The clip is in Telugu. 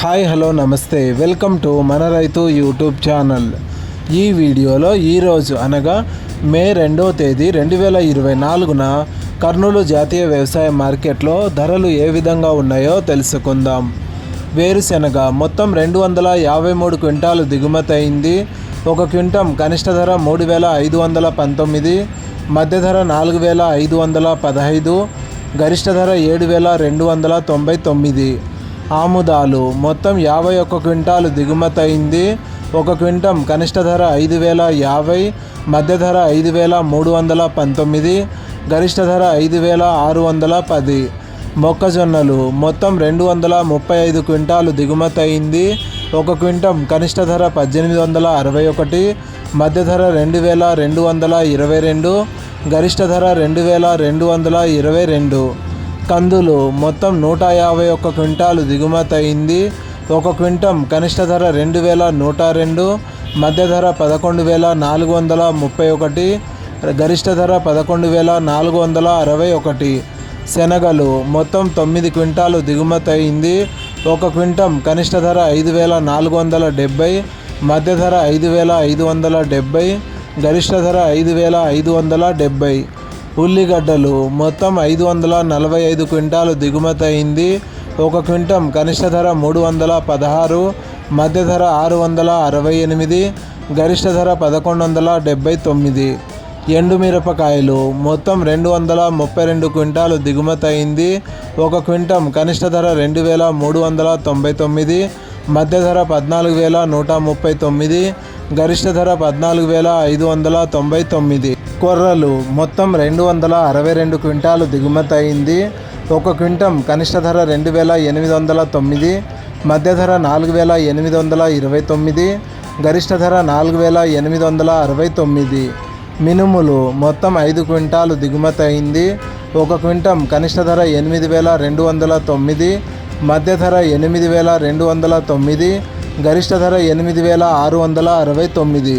హాయ్ హలో నమస్తే. వెల్కమ్ టు మన రైతు యూట్యూబ్ ఛానల్. ఈ వీడియోలో ఈరోజు అనగా మే రెండో తేదీ రెండు వేల ఇరవై నాలుగున కర్నూలు జాతీయ వ్యవసాయ మార్కెట్లో ధరలు ఏ విధంగా ఉన్నాయో తెలుసుకుందాం. వేరుశెనగ మొత్తం రెండు వందల యాభై మూడు క్వింటాలు దిగుమతి అయింది. ఒక క్వింటం కనిష్ట ధర మూడు వేల ఐదు వందల పంతొమ్మిది మధ్య ధర నాలుగు వేల ఐదు వందల పదహైదు గరిష్ట ధర ఏడు వేల రెండు వందల తొంభై తొమ్మిది. ఆముదాలు. మొత్తం యాభై ఒక్క క్వింటాలు దిగుమతి అయింది. ఒక క్వింటం కనిష్ట ధర ఐదు వేల యాభై మధ్య ధర ఐదు వేల మూడు వందల పంతొమ్మిది గరిష్ట ధర ఐదు వేల ఆరు వందల పది. మొక్కజొన్నలు. మొత్తం రెండు వందల ముప్పై ఐదు క్వింటాలు దిగుమతి అయింది. ఒక క్వింటం కనిష్ట ధర పద్దెనిమిది వందల అరవై ఒకటి మధ్య ధర రెండు వేల రెండు వందల ఇరవై రెండు గరిష్ట ధర రెండు వేల రెండు వందల ఇరవై రెండు. కందులు మొత్తం నూట యాభై ఒక్క క్వింటాలు దిగుమతి అయింది. ఒక క్వింటం కనిష్ట ధర రెండు వేల నూట రెండు మధ్య ధర పదకొండు వేల నాలుగు వందల ముప్పై ఒకటి గరిష్ట ధర పదకొండు వేల నాలుగు వందల అరవై ఒకటి. శనగలు మొత్తం తొమ్మిది క్వింటాలు దిగుమతి అయింది. ఒక క్వింటం కనిష్ట ధర ఐదు వేల నాలుగు వందల డెబ్బై మధ్య ధర ఐదు వేల ఐదు వందల డెబ్బై గరిష్ట ధర ఐదు వేల ఐదు వందల డెబ్బై. ఉల్లిగడ్డలు మొత్తం ఐదు వందల నలభై ఐదు క్వింటాలు దిగుమతి అయింది. ఒక క్వింటం కనిష్ట ధర మూడు వందల పదహారు మధ్య ధర ఆరు వందల అరవై ఎనిమిది గరిష్ట ధర పదకొండు వందల డెబ్బై తొమ్మిది. ఎండుమిరపకాయలు మొత్తం రెండు వందల ముప్పై రెండు క్వింటాలు దిగుమతి అయింది. ఒక క్వింటం కనిష్ట ధర రెండు వేల మూడు వందల తొంభై తొమ్మిది మధ్య ధర పద్నాలుగు వేల నూట ముప్పై తొమ్మిది గరిష్ట ధర పద్నాలుగు వేల ఐదు వందల తొంభై తొమ్మిది. కొర్రలు మొత్తం రెండు వందల అరవై రెండు క్వింటాలు దిగుమతి అయింది. ఒక క్వింటం కనిష్ట ధర రెండు వేల ఎనిమిది వందల తొమ్మిది మధ్య ధర నాలుగు వేల ఎనిమిది వందల ఇరవై తొమ్మిది గరిష్ట ధర నాలుగు వేల ఎనిమిది వందల అరవై తొమ్మిది. మినుములు మొత్తం ఐదు క్వింటాలు దిగుమతి అయింది. ఒక క్వింటం కనిష్ట ధర ఎనిమిది వేల రెండు వందల తొమ్మిది మధ్య ధర ఎనిమిది వేల రెండు వందల తొమ్మిది గరిష్ట ధర ఎనిమిది వేల ఆరు వందల అరవై తొమ్మిది.